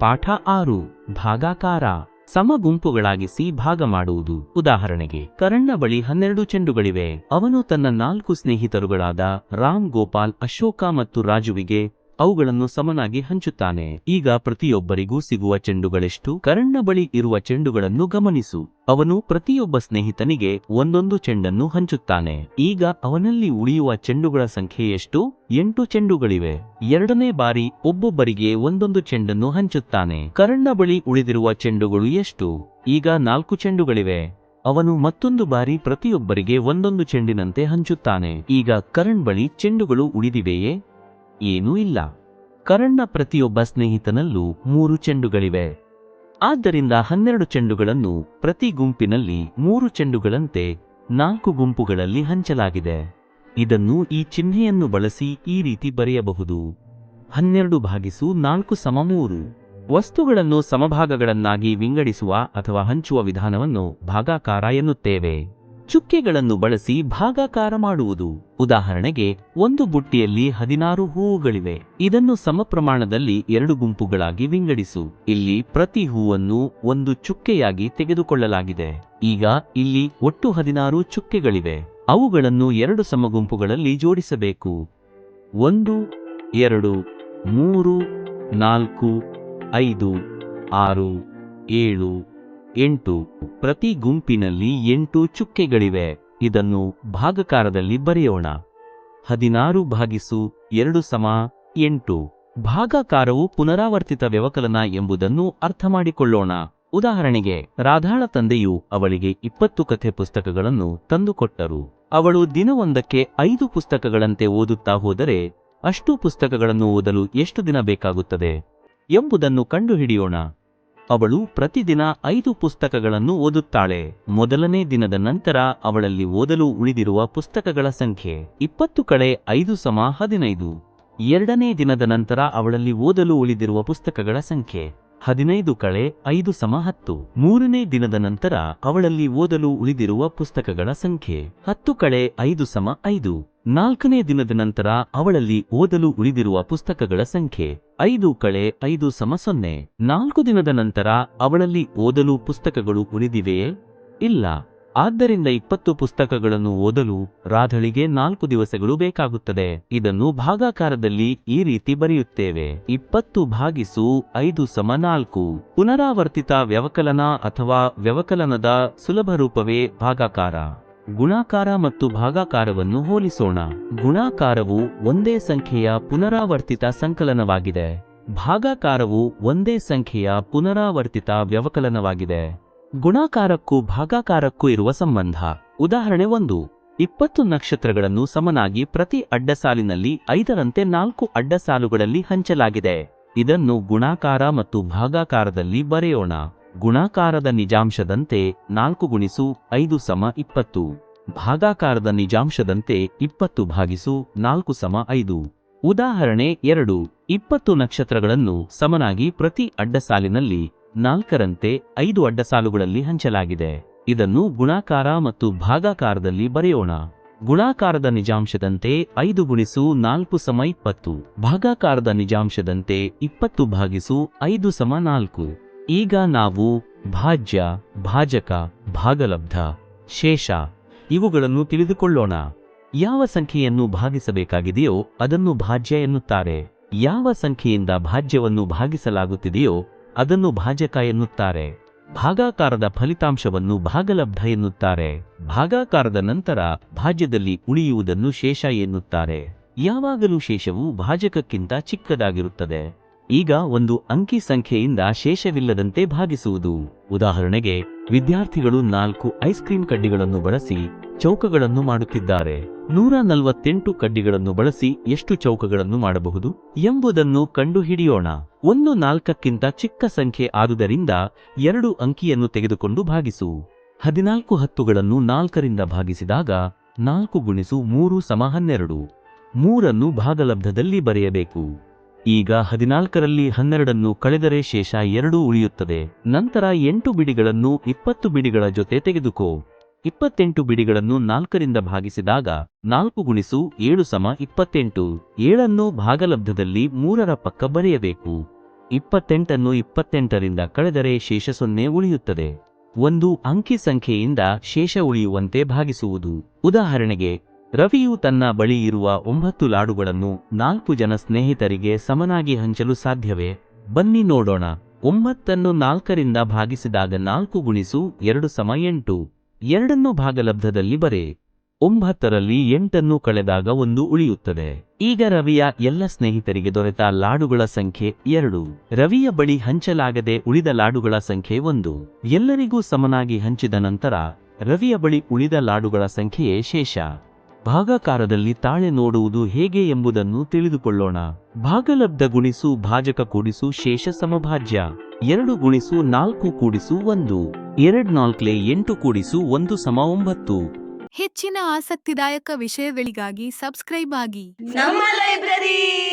ಪಾಠ ಆರು, ಭಾಗಾಕಾರ ಸಮ ಗುಂಪುಗಳಾಗಿಸಿ ಭಾಗ ಮಾಡುವುದು. ಉದಾಹರಣೆಗೆ ಕರಣ್ಣ ಬಳಿ ಹನ್ನೆರಡು ಚೆಂಡುಗಳಿವೆ. ಅವನು ತನ್ನ ನಾಲ್ಕು ಸ್ನೇಹಿತರುಗಳಾದ ರಾಮ್ ಗೋಪಾಲ್ ಅಶೋಕ ಮತ್ತು ರಾಜುವಿಗೆ ಅವುಗಳನ್ನು ಸಮನಾಗಿ ಹಂಚುತ್ತಾನೆ. ಈಗ ಪ್ರತಿಯೊಬ್ಬರಿಗೂ ಸಿಗುವ ಚೆಂಡುಗಳೆಷ್ಟು? ಕರ್ಣ ಬಳಿ ಇರುವ ಚೆಂಡುಗಳನ್ನು ಗಮನಿಸು. ಅವನು ಪ್ರತಿಯೊಬ್ಬ ಸ್ನೇಹಿತನಿಗೆ ಒಂದೊಂದು ಚೆಂಡನ್ನು ಹಂಚುತ್ತಾನೆ. ಈಗ ಅವನಲ್ಲಿ ಉಳಿಯುವ ಚೆಂಡುಗಳ ಸಂಖ್ಯೆ ಎಷ್ಟು? ಎಂಟು ಚೆಂಡುಗಳಿವೆ. ಎರಡನೇ ಬಾರಿ ಒಬ್ಬೊಬ್ಬರಿಗೆ ಒಂದೊಂದು ಚೆಂಡನ್ನು ಹಂಚುತ್ತಾನೆ. ಕರ್ಣ ಬಳಿ ಉಳಿದಿರುವ ಚೆಂಡುಗಳು ಎಷ್ಟು? ಈಗ ನಾಲ್ಕು ಚೆಂಡುಗಳಿವೆ. ಅವನು ಮತ್ತೊಂದು ಬಾರಿ ಪ್ರತಿಯೊಬ್ಬರಿಗೆ ಒಂದೊಂದು ಚೆಂಡಿನಂತೆ ಹಂಚುತ್ತಾನೆ. ಈಗ ಕರಣ್ ಬಳಿ ಚೆಂಡುಗಳು ಉಳಿದಿವೆಯೇ? ಏನೂ ಇಲ್ಲ. ಕರಣ್ನ ಪ್ರತಿಯೊಬ್ಬ ಸ್ನೇಹಿತನಲ್ಲೂ ಮೂರು ಚೆಂಡುಗಳಿವೆ. ಆದ್ದರಿಂದ ಹನ್ನೆರಡು ಚೆಂಡುಗಳನ್ನು ಪ್ರತಿ ಗುಂಪಿನಲ್ಲಿ ಮೂರು ಚೆಂಡುಗಳಂತೆ ನಾಲ್ಕು ಗುಂಪುಗಳಲ್ಲಿ ಹಂಚಲಾಗಿದೆ. ಇದನ್ನು ಈ ಚಿಹ್ನೆಯನ್ನು ಬಳಸಿ ಈ ರೀತಿ ಬರೆಯಬಹುದು. ಹನ್ನೆರಡು ಭಾಗಿಸು ನಾಲ್ಕು ಸಮ ಮೂರು. ವಸ್ತುಗಳನ್ನು ಸಮಭಾಗಗಳನ್ನಾಗಿ ವಿಂಗಡಿಸುವ ಅಥವಾ ಹಂಚುವ ವಿಧಾನವನ್ನು ಭಾಗಾಕಾರ ಎನ್ನುತ್ತೇವೆ. ಚುಕ್ಕೆಗಳನ್ನು ಬಳಸಿ ಭಾಗಾಕಾರ ಮಾಡುವುದು. ಉದಾಹರಣೆಗೆ, ಒಂದು ಬುಟ್ಟಿಯಲ್ಲಿ ಹದಿನಾರು ಹೂವುಗಳಿವೆ. ಇದನ್ನು ಸಮ ಪ್ರಮಾಣದಲ್ಲಿ ಎರಡು ಗುಂಪುಗಳಾಗಿ ವಿಂಗಡಿಸು. ಇಲ್ಲಿ ಪ್ರತಿ ಹೂವನ್ನು ಒಂದು ಚುಕ್ಕೆಯಾಗಿ ತೆಗೆದುಕೊಳ್ಳಲಾಗಿದೆ. ಈಗ ಇಲ್ಲಿ ಒಟ್ಟು ಹದಿನಾರು ಚುಕ್ಕೆಗಳಿವೆ. ಅವುಗಳನ್ನು ಎರಡು ಸಮಗುಂಪುಗಳಲ್ಲಿ ಜೋಡಿಸಬೇಕು. ಒಂದು, ಎರಡು, ಮೂರು, ನಾಲ್ಕು, ಐದು, ಆರು, ಏಳು ಎಂಟು. ಪ್ರತಿ ಗುಂಪಿನಲ್ಲಿ ಎಂಟು ಚುಕ್ಕೆಗಳಿವೆ. ಇದನ್ನು ಭಾಗಕಾರದಲ್ಲಿ ಬರೆಯೋಣ. ಹದಿನಾರು ಭಾಗಿಸು ಎರಡು ಸಮ ಎಂಟು. ಭಾಗಾಕಾರವು ಪುನರಾವರ್ತಿತ ವ್ಯವಕಲನ ಎಂಬುದನ್ನು ಅರ್ಥ ಮಾಡಿಕೊಳ್ಳೋಣ ಉದಾಹರಣೆಗೆ, ರಾಧಾಳ ತಂದೆಯು ಅವಳಿಗೆ ಇಪ್ಪತ್ತು ಕಥೆ ಪುಸ್ತಕಗಳನ್ನು ತಂದುಕೊಟ್ಟರು. ಅವಳು ದಿನವೊಂದಕ್ಕೆ ಐದು ಪುಸ್ತಕಗಳಂತೆ ಓದುತ್ತಾ ಹೋದರೆ, ಅಷ್ಟು ಪುಸ್ತಕಗಳನ್ನು ಓದಲು ಎಷ್ಟು ದಿನ ಬೇಕಾಗುತ್ತದೆ? ಎಂಬುದನ್ನು ಕಂಡುಹಿಡಿಯೋಣ. ಅವಳು ಪ್ರತಿದಿನ ಐದು ಪುಸ್ತಕಗಳನ್ನು ಓದುತ್ತಾಳೆ. ಮೊದಲನೇ ದಿನದ ನಂತರ ಅವಳಲ್ಲಿ ಓದಲು ಉಳಿದಿರುವ ಪುಸ್ತಕಗಳ ಸಂಖ್ಯೆ ಇಪ್ಪತ್ತು ಕಳೆ ಐದು ಸಮ ಹದಿನೈದು. ಎರಡನೇ ದಿನದ ನಂತರ ಅವಳಲ್ಲಿ ಓದಲು ಉಳಿದಿರುವ ಪುಸ್ತಕಗಳ ಸಂಖ್ಯೆ ಹದಿನೈದು ಕಳೆ ಐದು ಸಮ ಹತ್ತು. ಮೂರನೇ ದಿನದ ನಂತರ ಅವಳಲ್ಲಿ ಓದಲು ಉಳಿದಿರುವ ಪುಸ್ತಕಗಳ ಸಂಖ್ಯೆ ಹತ್ತು ಕಳೆ ಐದು ಸಮ ಐದು. ನಾಲ್ಕನೇ ದಿನದ ನಂತರ ಅವಳಲ್ಲಿ ಓದಲು ಉಳಿದಿರುವ ಪುಸ್ತಕಗಳ ಸಂಖ್ಯೆ ಐದು ಕಳೆ ಐದು ಸಮ ಸೊನ್ನೆ. ನಾಲ್ಕು ದಿನದ ನಂತರ ಅವಳಲ್ಲಿ ಓದಲು ಪುಸ್ತಕಗಳು ಉಳಿದಿವೆಯೇ? ಇಲ್ಲ. ಆದ್ದರಿಂದ ಇಪ್ಪತ್ತು ಪುಸ್ತಕಗಳನ್ನು ಓದಲು ರಾಧಳಿಗೆ ನಾಲ್ಕು ದಿವಸಗಳು ಬೇಕಾಗುತ್ತದೆ. ಇದನ್ನು ಭಾಗಾಕಾರದಲ್ಲಿ ಈ ರೀತಿ ಬರೆಯುತ್ತೇವೆ. ಇಪ್ಪತ್ತು ಭಾಗಿಸು ಐದು ಸಮ ನಾಲ್ಕು. ಪುನರಾವರ್ತಿತ ವ್ಯವಕಲನ ಅಥವಾ ವ್ಯವಕಲನದ ಸುಲಭ ರೂಪವೇ ಭಾಗಾಕಾರ. ಗುಣಾಕಾರ ಮತ್ತು ಭಾಗಾಕಾರವನ್ನು ಹೋಲಿಸೋಣ. ಗುಣಾಕಾರವು ಒಂದೇ ಸಂಖ್ಯೆಯ ಪುನರಾವರ್ತಿತ ಸಂಕಲನವಾಗಿದೆ. ಭಾಗಾಕಾರವು ಒಂದೇ ಸಂಖ್ಯೆಯ ಪುನರಾವರ್ತಿತ ವ್ಯವಕಲನವಾಗಿದೆ. ಗುಣಾಕಾರಕ್ಕೂ ಭಾಗಾಕಾರಕ್ಕೂ ಇರುವ ಸಂಬಂಧ. ಉದಾಹರಣೆ ಒಂದು. ಇಪ್ಪತ್ತು ನಕ್ಷತ್ರಗಳನ್ನು ಸಮನಾಗಿ ಪ್ರತಿ ಅಡ್ಡಸಾಲಿನಲ್ಲಿ ಐದರಂತೆ ನಾಲ್ಕು ಅಡ್ಡಸಾಲುಗಳಲ್ಲಿ ಹಂಚಲಾಗಿದೆ. ಇದನ್ನು ಗುಣಾಕಾರ ಮತ್ತು ಭಾಗಾಕಾರದಲ್ಲಿ ಬರೆಯೋಣ. ಗುಣಾಕಾರದ ನಿಜಾಂಶದಂತೆ ನಾಲ್ಕು ಗುಣಿಸು ಐದು ಸಮ ಇಪ್ಪತ್ತು. ಭಾಗಾಕಾರದ ನಿಜಾಂಶದಂತೆ ಇಪ್ಪತ್ತು ಭಾಗಿಸು ನಾಲ್ಕು ಸಮ ಐದು. ಉದಾಹರಣೆ ಎರಡು. ಇಪ್ಪತ್ತು ನಕ್ಷತ್ರಗಳನ್ನು ಸಮನಾಗಿ ಪ್ರತಿ ಅಡ್ಡಸಾಲಿನಲ್ಲಿ ನಾಲ್ಕರಂತೆ ಐದು ಅಡ್ಡಸಾಲುಗಳಲ್ಲಿ ಹಂಚಲಾಗಿದೆ. ಇದನ್ನು ಗುಣಾಕಾರ ಮತ್ತು ಭಾಗಾಕಾರದಲ್ಲಿ ಬರೆಯೋಣ. ಗುಣಾಕಾರದ ನಿಜಾಂಶದಂತೆ ಐದು ಗುಣಿಸು ನಾಲ್ಕು ಸಮ ಇಪ್ಪತ್ತು. ಭಾಗಾಕಾರದ ನಿಜಾಂಶದಂತೆ ಇಪ್ಪತ್ತು ಭಾಗಿಸು ಐದು ಸಮ ನಾಲ್ಕು. ಈಗ ನಾವು ಭಾಜ್ಯ, ಭಾಜಕ, ಭಾಗಲಬ್ಧ, ಶೇಷ ಇವುಗಳನ್ನು ತಿಳಿದುಕೊಳ್ಳೋಣ. ಯಾವ ಸಂಖ್ಯೆಯನ್ನು ಭಾಗಿಸಬೇಕಾಗಿದೆಯೋ ಅದನ್ನು ಭಾಜ್ಯ ಎನ್ನುತ್ತಾರೆ. ಯಾವ ಸಂಖ್ಯೆಯಿಂದ ಭಾಜ್ಯವನ್ನು ಭಾಗಿಸಲಾಗುತ್ತಿದೆಯೋ ಅದನ್ನು ಭಾಜಕ ಎನ್ನುತ್ತಾರೆ. ಭಾಗಾಕಾರದ ಫಲಿತಾಂಶವನ್ನು ಭಾಗಲಬ್ಧ ಎನ್ನುತ್ತಾರೆ. ಭಾಗಾಕಾರದ ನಂತರ ಭಾಜ್ಯದಲ್ಲಿ ಉಳಿಯುವುದನ್ನು ಶೇಷ ಎನ್ನುತ್ತಾರೆ. ಯಾವಾಗಲೂ ಶೇಷವು ಭಾಜಕಕ್ಕಿಂತ ಚಿಕ್ಕದಾಗಿರುತ್ತದೆ. ಈಗ ಒಂದು ಅಂಕಿ ಸಂಖ್ಯೆಯಿಂದ ಶೇಷವಿಲ್ಲದಂತೆ ಭಾಗಿಸುವುದು. ಉದಾಹರಣೆಗೆ, ವಿದ್ಯಾರ್ಥಿಗಳು ನಾಲ್ಕು ಐಸ್ ಕ್ರೀಂ ಕಡ್ಡಿಗಳನ್ನು ಬಳಸಿ ಚೌಕಗಳನ್ನು ಮಾಡುತ್ತಿದ್ದಾರೆ. ನೂರ ನಲವತ್ತೆಂಟು ಕಡ್ಡಿಗಳನ್ನು ಬಳಸಿ ಎಷ್ಟು ಚೌಕಗಳನ್ನು ಮಾಡಬಹುದು? ಎಂಬುದನ್ನು ಕಂಡುಹಿಡಿಯೋಣ. ಒಂದು ನಾಲ್ಕಕ್ಕಿಂತ ಚಿಕ್ಕ ಸಂಖ್ಯೆ ಆದುದರಿಂದ ಎರಡು ಅಂಕಿಯನ್ನು ತೆಗೆದುಕೊಂಡು ಭಾಗಿಸು. ಹದಿನಾಲ್ಕು ಹತ್ತುಗಳನ್ನು ನಾಲ್ಕರಿಂದ ಭಾಗಿಸಿದಾಗ ನಾಲ್ಕು ಗುಣಿಸು ಮೂರು ಸಮ ಹನ್ನೆರಡು. ಮೂರನ್ನು ಭಾಗಲಬ್ಧದಲ್ಲಿ ಬರೆಯಬೇಕು. ಈಗ ಹದಿನಾಲ್ಕರಲ್ಲಿ ಹನ್ನೆರಡನ್ನು ಕಳೆದರೆ ಶೇಷ ಎರಡೂ ಉಳಿಯುತ್ತದೆ. ನಂತರ ಎಂಟು ಬಿಡಿಗಳನ್ನು ಇಪ್ಪತ್ತು ಬಿಡಿಗಳ ಜೊತೆ ತೆಗೆದುಕೋ. ಇಪ್ಪತ್ತೆಂಟು ಬಿಡಿಗಳನ್ನು ನಾಲ್ಕರಿಂದ ಭಾಗಿಸಿದಾಗ ನಾಲ್ಕು ಗುಣಿಸು ಏಳು ಸಮ ಇಪ್ಪತ್ತೆಂಟು. ಏಳನ್ನು ಭಾಗಲಬ್ಧದಲ್ಲಿ ಮೂರರ ಪಕ್ಕ ಬರೆಯಬೇಕು. ಇಪ್ಪತ್ತೆಂಟನ್ನು ಇಪ್ಪತ್ತೆಂಟರಿಂದ ಕಳೆದರೆ ಶೇಷ ಸೊನ್ನೆ ಉಳಿಯುತ್ತದೆ. ಒಂದು ಅಂಕಿ ಸಂಖ್ಯೆಯಿಂದ ಶೇಷ ಉಳಿಯುವಂತೆ ಭಾಗಿಸುವುದು. ಉದಾಹರಣೆಗೆ, ರವಿಯು ತನ್ನ ಬಳಿ ಇರುವ ಒಂಬತ್ತು ಲಾಡುಗಳನ್ನು ನಾಲ್ಕು ಜನ ಸ್ನೇಹಿತರಿಗೆ ಸಮನಾಗಿ ಹಂಚಲು ಸಾಧ್ಯವೇ? ಬನ್ನಿ ನೋಡೋಣ. ಒಂಬತ್ತನ್ನು ನಾಲ್ಕರಿಂದ ಭಾಗಿಸಿದಾಗ ನಾಲ್ಕು ಗುಣಿಸು ಎರಡು ಸಮ ಎಂಟು. ಎರಡನ್ನು ಭಾಗಲಬ್ಧದಲ್ಲಿ ಬರೆ. ಒಂಬತ್ತರಲ್ಲಿ ಎಂಟನ್ನು ಕಳೆದಾಗ ಒಂದು ಉಳಿಯುತ್ತದೆ. ಈಗ ರವಿಯ ಎಲ್ಲ ಸ್ನೇಹಿತರಿಗೆ ದೊರೆತ ಲಾಡುಗಳ ಸಂಖ್ಯೆ ಎರಡು. ರವಿಯ ಬಳಿ ಹಂಚಲಾಗದೆ ಉಳಿದ ಲಾಡುಗಳ ಸಂಖ್ಯೆ ಒಂದು. ಎಲ್ಲರಿಗೂ ಸಮನಾಗಿ ಹಂಚಿದ ನಂತರ ರವಿಯ ಬಳಿ ಉಳಿದ ಲಾಡುಗಳ ಸಂಖ್ಯೆಯೇ ಶೇಷ. ಭಾಗಾಕಾರದಲ್ಲಿ ತಾಳೆ ನೋಡುವುದು ಹೇಗೆ ಎಂಬುದನ್ನು ತಿಳಿದುಕೊಳ್ಳೋಣ. ಭಾಗಲಬ್ಧ ಗುಣಿಸು ಭಾಜಕ ಕೂಡಿಸು ಶೇಷ ಸಮಭಾಜ್ಯ. ಎರಡು ಗುಣಿಸು ನಾಲ್ಕು ಕೂಡಿಸು ಒಂದು. ಎರಡ್ ನಾಲ್ಕಲೆ ಎಂಟು ಕೂಡಿಸು ಒಂದು ಸಮ ಒಂಬತ್ತು. ಹೆಚ್ಚಿನ ಆಸಕ್ತಿದಾಯಕ ವಿಷಯಗಳಿಗಾಗಿ ಸಬ್ಸ್ಕ್ರೈಬ್ ಆಗಿ. ನಮ್ಮ ಲೈಬ್ರರಿ!